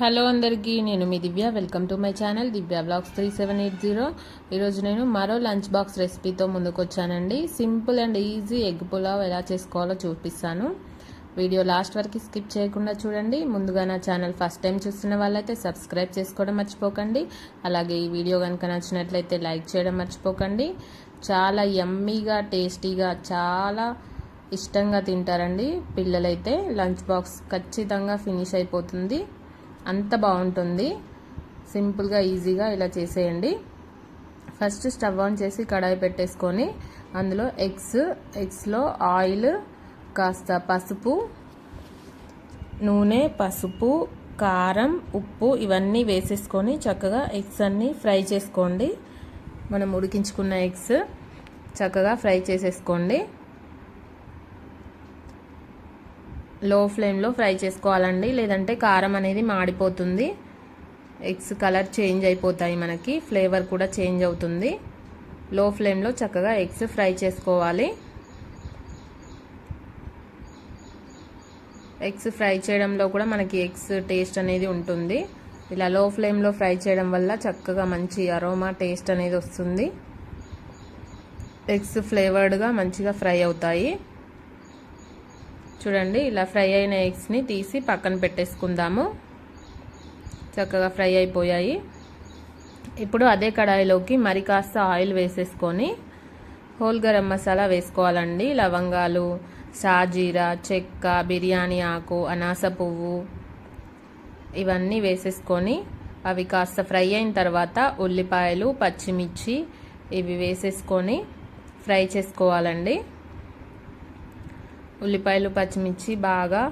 Hello అందరికీ నేను మీ Divya. Welcome to my channel Divya blogs three seven eight zero. ఈరోజు నేను మరో లంచ్ బాక్స్ రెసిపీతో ముందుకు వచ్చానండి simple and easy egg pulao ఎలా చేసుకోవాలో చూపిస్తాను. వీడియో లాస్ట్ వరకు స్కిప్ చేయకుండా చూడండి. ముందుగా నా ఛానల్ ఫస్ట్ టైం చూస్తున్న వాళ్ళైతే సబ్స్క్రైబ్ చేసుకోవడం మర్చిపోకండి. అలాగే ఈ వీడియో కనుక నచ్చినట్లయితే లైక్ చేయడం మర్చిపోకండి. చాలా యమ్మీగా టేస్టీగా చాలా ఇష్టంగా తింటారండి పిల్లలైతే. లంచ్ బాక్స్ ఖచ్చితంగా ఫినిష్ అయిపోతుంది. అంత బాగుంటుంది. సింపుల్గా ఈజీగా ఇలా చేసేయండి. ఫస్ట్ స్టవ్ ఆన్ చేసి కడాయి పెట్టేసుకొని అందులో ఎగ్స్ ఎగ్స్లో ఆయిల్ కాస్త పసుపు నూనె పసుపు కారం ఉప్పు ఇవన్నీ వేసేసుకొని చక్కగా ఎగ్స్ అన్నీ ఫ్రై చేసుకోండి. మనం ఉడికించుకున్న ఎగ్స్ చక్కగా ఫ్రై చేసేసుకోండి. లో ఫ్లేమ్లో ఫ్రై చేసుకోవాలండి. లేదంటే కారం అనేది మాడిపోతుంది. ఎగ్స్ కలర్ చేంజ్ అయిపోతాయి మనకి. ఫ్లేవర్ కూడా చేంజ్ అవుతుంది. లో ఫ్లేమ్లో చక్కగా ఎగ్స్ ఫ్రై చేసుకోవాలి. ఎగ్స్ ఫ్రై చేయడంలో కూడా మనకి ఎగ్స్ టేస్ట్ అనేది ఉంటుంది. ఇలా లో ఫ్లేమ్లో ఫ్రై చేయడం వల్ల చక్కగా మంచి అరోమా టేస్ట్ అనేది వస్తుంది. ఎగ్స్ ఫ్లేవర్డ్గా మంచిగా ఫ్రై అవుతాయి. చూడండి ఇలా ఫ్రై అయిన ఎగ్స్ని తీసి పక్కన పెట్టేసుకుందాము. చక్కగా ఫ్రై అయిపోయాయి. ఇప్పుడు అదే కడాయిలోకి మరి కాస్త ఆయిల్ వేసేసుకొని హోల్ గరం మసాలా వేసుకోవాలండి. లవంగాలు సాజీరా చెక్క బిర్యానీ ఆకు అనాస పువ్వు ఇవన్నీ వేసేసుకొని అవి కాస్త ఫ్రై అయిన తర్వాత ఉల్లిపాయలు పచ్చిమిర్చి ఇవి వేసేసుకొని ఫ్రై చేసుకోవాలండి. ఉల్లిపాయలు పచ్చిమిర్చి బాగా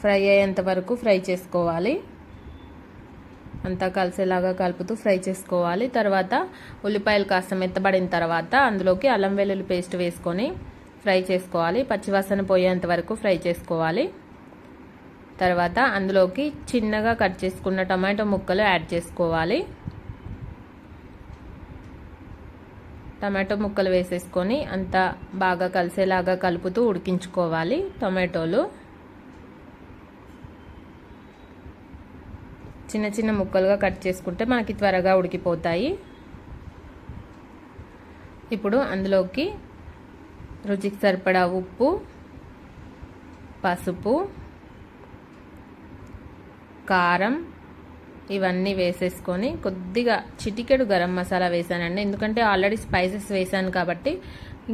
ఫ్రై అయ్యేంత వరకు ఫ్రై చేసుకోవాలి. అంతా కలిసేలాగా కలుపుతూ ఫ్రై చేసుకోవాలి. తర్వాత ఉల్లిపాయలు కాస్త మెత్తబడిన తర్వాత అందులోకి అల్లం వెల్లుల్లి పేస్ట్ వేసుకొని ఫ్రై చేసుకోవాలి. పచ్చివాసన పోయేంత వరకు ఫ్రై చేసుకోవాలి. తర్వాత అందులోకి చిన్నగా కట్ చేసుకున్న టమాటో ముక్కలు యాడ్ చేసుకోవాలి. టమాటో ముక్కలు వేసేసుకొని అంతా బాగా కలిసేలాగా కలుపుతూ ఉడికించుకోవాలి టమాటోలు. చిన్న చిన్న ముక్కలుగా కట్ చేసుకుంటే మనకి త్వరగా ఉడికిపోతాయి. ఇప్పుడు అందులోకి రుచికి సరిపడా ఉప్పు పసుపు కారం ఇవన్నీ వేసేసుకొని కొద్దిగా చిటికెడు గరం మసాలా వేసానండి. ఎందుకంటే ఆల్రెడీ స్పైసెస్ వేసాను కాబట్టి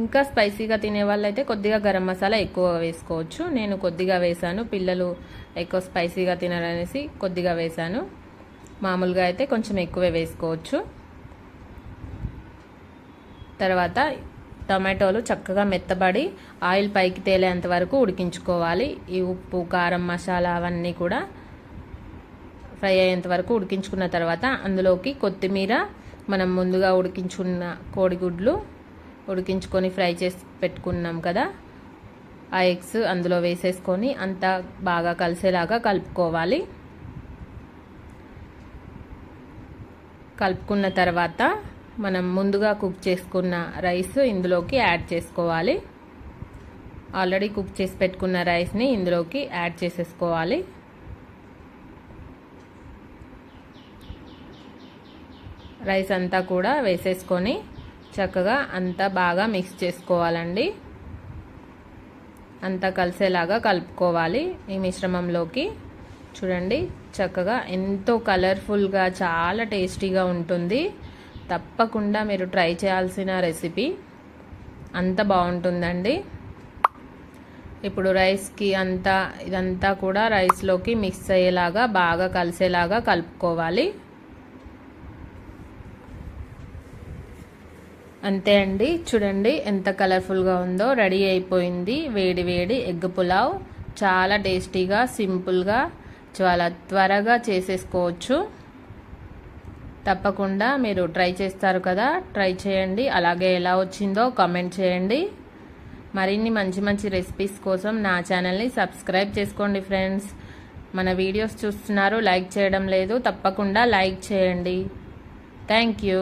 ఇంకా స్పైసీగా తినే వాళ్ళైతే కొద్దిగా గరం మసాలా ఎక్కువ వేసుకోవచ్చు. నేను కొద్దిగా వేసాను. పిల్లలు ఎక్కువ స్పైసీగా తినాలనేసి కొద్దిగా వేసాను. మామూలుగా అయితే కొంచెం ఎక్కువే వేసుకోవచ్చు. తర్వాత టమాటోలు చక్కగా మెత్తబడి ఆయిల్ పైకి తేలేంత వరకు ఉడికించుకోవాలి. ఈ ఉప్పు కారం మసాలా అవన్నీ కూడా ఫ్రై అయ్యేంత వరకు ఉడికించుకున్న తర్వాత అందులోకి కొత్తిమీర మనం ముందుగా ఉడికించుకున్న కోడిగుడ్లు ఉడికించుకొని ఫ్రై చేసి పెట్టుకున్నాం కదా. ఆ ఎగ్స్ అందులో వేసేసుకొని అంతా బాగా కలిసేలాగా కలుపుకోవాలి. కలుపుకున్న తర్వాత మనం ముందుగా కుక్ చేసుకున్న రైస్ ఇందులోకి యాడ్ చేసుకోవాలి. ఆల్రెడీ కుక్ చేసి పెట్టుకున్న రైస్ని ఇందులోకి యాడ్ చేసేసుకోవాలి. రైస్ అంతా కూడా వేసేసుకొని చక్కగా అంతా బాగా మిక్స్ చేసుకోవాలండి. అంతా కలిసేలాగా కలుపుకోవాలి ఈ మిశ్రమంలోకి. చూడండి చక్కగా ఎంతో కలర్ఫుల్గా చాలా టేస్టీగా ఉంటుంది. తప్పకుండా మీరు ట్రై చేయాల్సిన రెసిపీ అంత బాగుంటుందండి. ఇప్పుడు రైస్కి అంతా ఇదంతా కూడా రైస్లోకి మిక్స్ అయ్యేలాగా బాగా కలిసేలాగా కలుపుకోవాలి. అంతే అండి. చూడండి ఎంత కలర్ఫుల్గా ఉందో. రెడీ అయిపోయింది. వేడి వేడి ఎగ్ పులావ్. చాలా టేస్టీగా సింపుల్గా చాలా త్వరగా చేసేసుకోవచ్చు. తప్పకుండా మీరు ట్రై చేస్తారు కదా. ట్రై చేయండి. అలాగే ఎలా వచ్చిందో కామెంట్ చేయండి. మరిన్ని మంచి మంచి రెసిపీస్ కోసం నా ఛానల్ని సబ్స్క్రైబ్ చేసుకోండి ఫ్రెండ్స్. మన వీడియోస్ చూస్తున్నారు. లైక్ చేయడం లేదు. తప్పకుండా లైక్ చేయండి. Thank you.